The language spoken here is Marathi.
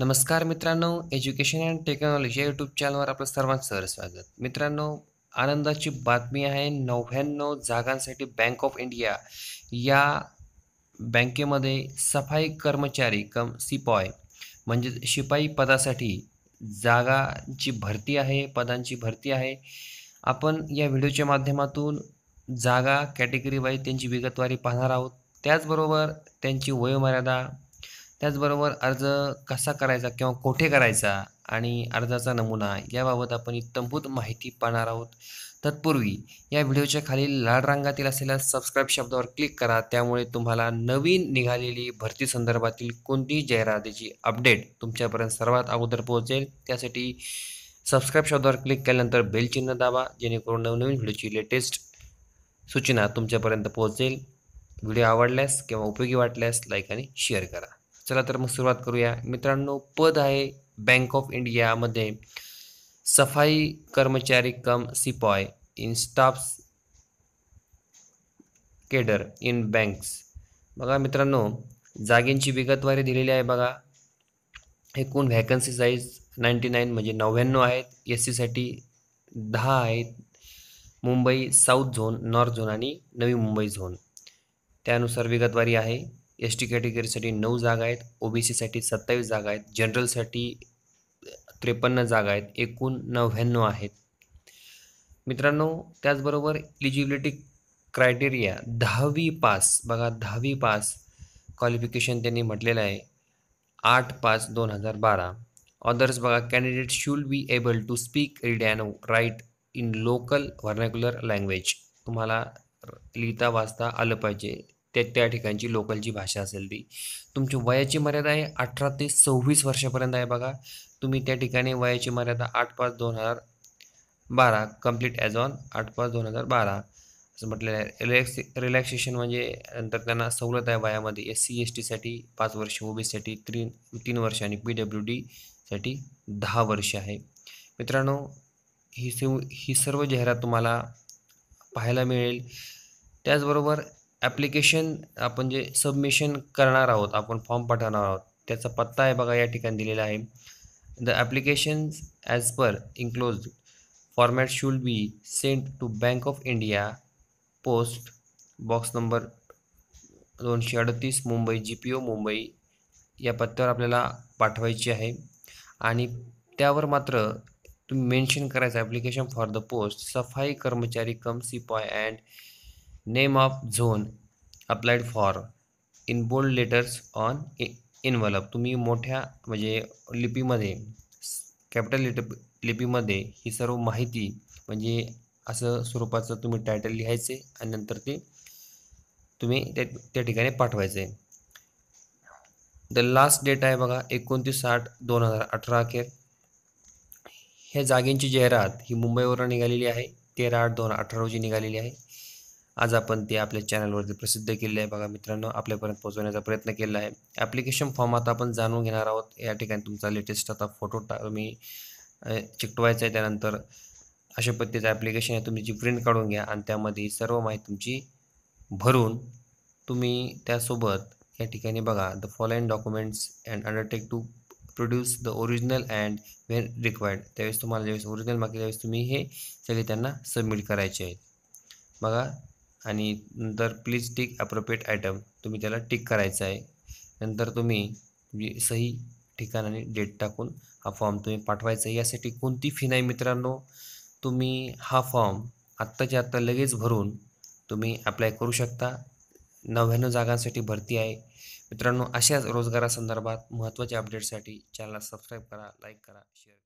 नमस्कार मित्रांनो एज्युकेशन अँड टेक्नॉलॉजी या यूट्यूब चॅनलवर आपलं सर्वांचं सर स्वागत. मित्रांनो आनंदाची बातमी आहे नव्याण्णव जागांसाठी बँक ऑफ इंडिया या बँकेमध्ये सफाई कर्मचारी कम सिपॉय म्हणजे शिपाई पदासाठी जागांची भरती आहे पदांची भरती आहे. आपण या व्हिडिओच्या माध्यमातून जागा कॅटेगरी वाईज त्यांची विगतवारी पाहणार आहोत. त्याचबरोबर त्यांची वयोमर्यादा त्याचबरोबर अर्ज कसा करायचा किंवा कोठे करायचा आणि अर्जाचा नमुना याबाबत आपण इत्तमभूत माहिती पाहणार आहोत. तत्पूर्वी या व्हिडिओच्या खाली लाल रंगातील असलेल्या सबस्क्राईब शब्दावर क्लिक करा. त्यामुळे तुम्हाला नवीन निघालेली भरती संदर्भातील कोणतीही जाहिरातीची अपडेट तुमच्यापर्यंत सर्वात अगोदर पोहोचेल. त्यासाठी सबस्क्राईब शब्दावर क्लिक केल्यानंतर बेल चिन्ह दाबा जेणेकरून नवनवीन व्हिडिओची लेटेस्ट सूचना तुमच्यापर्यंत पोहोचेल. व्हिडिओ आवडल्यास किंवा उपयोगी वाटल्यास लाईक आणि शेअर करा. चला तर मग सुरुवात करूया. मित्रांनो पद आहे बँक ऑफ इंडियामध्ये सफाई कर्मचारी cum sepoy in staffs cadre in banks बघा मित्रांनो जागेंची विगतवारी दिलेली आहे बघा. एकूण व्हॅकन्सी साईज नाईंटी नाईन म्हणजे नव्याण्णव आहेत. एस सीसाठी दहा आहेत. Mumbai south zone north zone आणि नवी मुंबई झोन त्यानुसार विगतवारी आहे. एस टी कॅटेगरीसाठी नऊ जागा आहेत ओ बी सीसाठी सत्तावीस जागा आहेत जनरलसाठी त्रेपन्न जागा आहेत एकूण नव्याण्णव आहेत. मित्रांनो त्याचबरोबर इलिजिबिलिटी क्रायटेरिया दहावी पास बघा दहावी पास क्वालिफिकेशन त्यांनी म्हटलेलं आहे आठ पाच दोन हजार बारा. ऑदर्स बघा candidate should be able to speak read and write in local vernacular language तुम्हाला लिहिता वाचता आलं पाहिजे. त्या त्या ठिकाणची लोकलची भाषा असेल ती. तुमची वयाची मर्यादा आहे अठरा ते सव्वीस वर्षापर्यंत आहे बघा. तुम्ही त्या ठिकाणी वयाची मर्यादा आठ पाच दोन हजार बारा कंप्लीट ॲज ऑन आठ पाच दोन हजार बारा. असं म्हटलेलं आहे. रिलॅक्स रिलॅक्सेशन म्हणजे नंतर त्यांना सवलत आहे वयामध्ये. एस सी एस टीसाठी पाच वर्ष ओ बी सीसाठी तीन तीन वर्ष आणि पी डब्ल्यू डीसाठी दहा वर्ष आहे. मित्रांनो ही सेव ही सर्व जाहिरात तुम्हाला पाहायला मिळेल. त्याचबरोबर ॲप्लिकेशन आपण जे सबमिशन करणार आहोत आपण फॉर्म पाठवणार आहोत त्याचा पत्ता आहे बघा या ठिकाणी दिलेला आहे. The application as per enclose format should be sent to Bank of India post box number दोनशे अडतीस Mumbai G P O Mumbai या पत्त्यावर आपल्याला पाठवायची आहे. आणि त्यावर मात्र तुम्ही मेन्शन करायचं ॲप्लिकेशन फॉर द पोस्ट सफाई कर्मचारी cum sepoy and name of zone applied for in bold letters on envelope तुम्ही मोठ्या म्हणजे लिपीमध्ये कॅपिटल लिट लिपीमध्ये ही सर्व माहिती म्हणजे असं स्वरूपाचं तुम्ही टायटल लिहायचे आणि नंतर ते तुम्ही त्या त्या ठिकाणी पाठवायचे. द लास्ट डेट आहे बघा एकोणतीस आठ दोन हजार अठरा अखेर. ह्या जागेंची जाहिरात ही मुंबईवरून निघालेली आहे तेरा आठ दोन अठरा रोजी निघालेली आहे. आज आपण ते आपल्या चॅनलवरती प्रसिद्ध केले आहे. बघा मित्रांनो आपल्यापर्यंत पोहोचवण्याचा प्रयत्न केला आहे. ॲप्लिकेशन फॉर्म आता आपण जाणून घेणार आहोत. या ठिकाणी तुमचा लेटेस्ट आता फोटो टा तुम्ही चिकटवायचा आहे त्यानंतर अशा पद्धतीचं ॲप्लिकेशन आहे. तुम्ही जी प्रिंट काढून घ्या आणि त्यामध्ये सर्व माहिती तुमची भरून तुम्ही त्यासोबत या ठिकाणी बघा the following documents and undertake to produce the original and when required त्यावेळेस तुम्हाला ज्यावेळेस ओरिजिनल मागे त्यावेळेस तुम्ही हे सगळे त्यांना सबमिट करायचे आहेत. बघा आणि नंतर प्लीज टिक अप्रोप्रिएट आयटम तुम्ही त्याला टिक करायचं आहे. नंतर तुम्ही म्हणजे सही ठिकाण आणि डेट टाकून हा फॉर्म तुम्ही पाठवायचा आहे. यासाठी कोणती फी नाही मित्रांनो? तुम्ही हा फॉर्म आत्ताच्या आत्ता लगेच भरून तुम्ही अप्लाय करू शकता. नव्याण्णव जागांसाठी भरती आहे. मित्रांनो अशाच रोजगारासंदर्भात महत्त्वाच्या अपडेटसाठी चॅनलला सबस्क्राईब करा लाईक करा शेअर